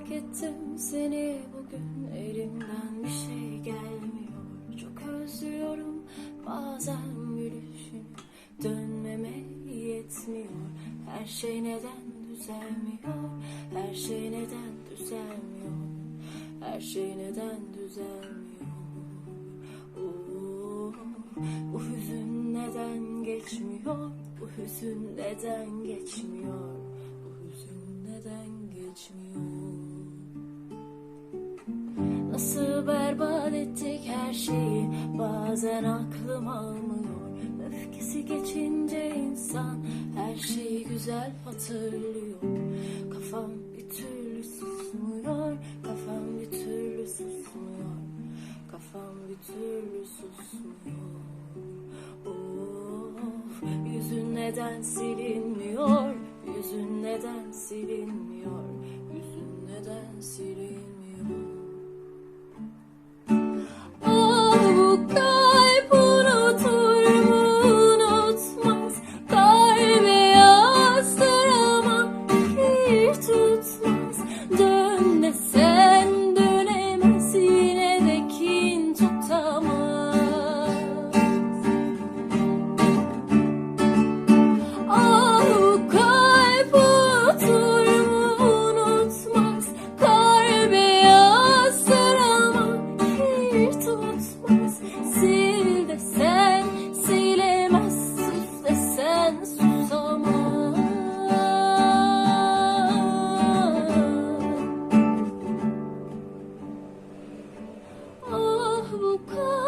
Fark ettim seni bugün elimden bir şey gelmiyor. Çok özlüyorum bazen gülüşünü Dönmeme yetmiyor. Her şey neden düzelmiyor? Her şey neden düzelmiyor? Her şey neden düzelmiyor? Bu hüzün neden geçmiyor? Bu hüzün neden geçmiyor Nasıl berbat ettik her şeyi. Bazen aklım almıyor Öfkesi geçince insan Her şeyi güzel hatırlıyor. Kafam bir türlü susmuyor Kafam bir türlü susmuyor. Kafam bir türlü susmuyor. Of, yüzün neden silinmiyor? Yüzün neden silinmiyor? Yüzün neden silinmiyor 不过。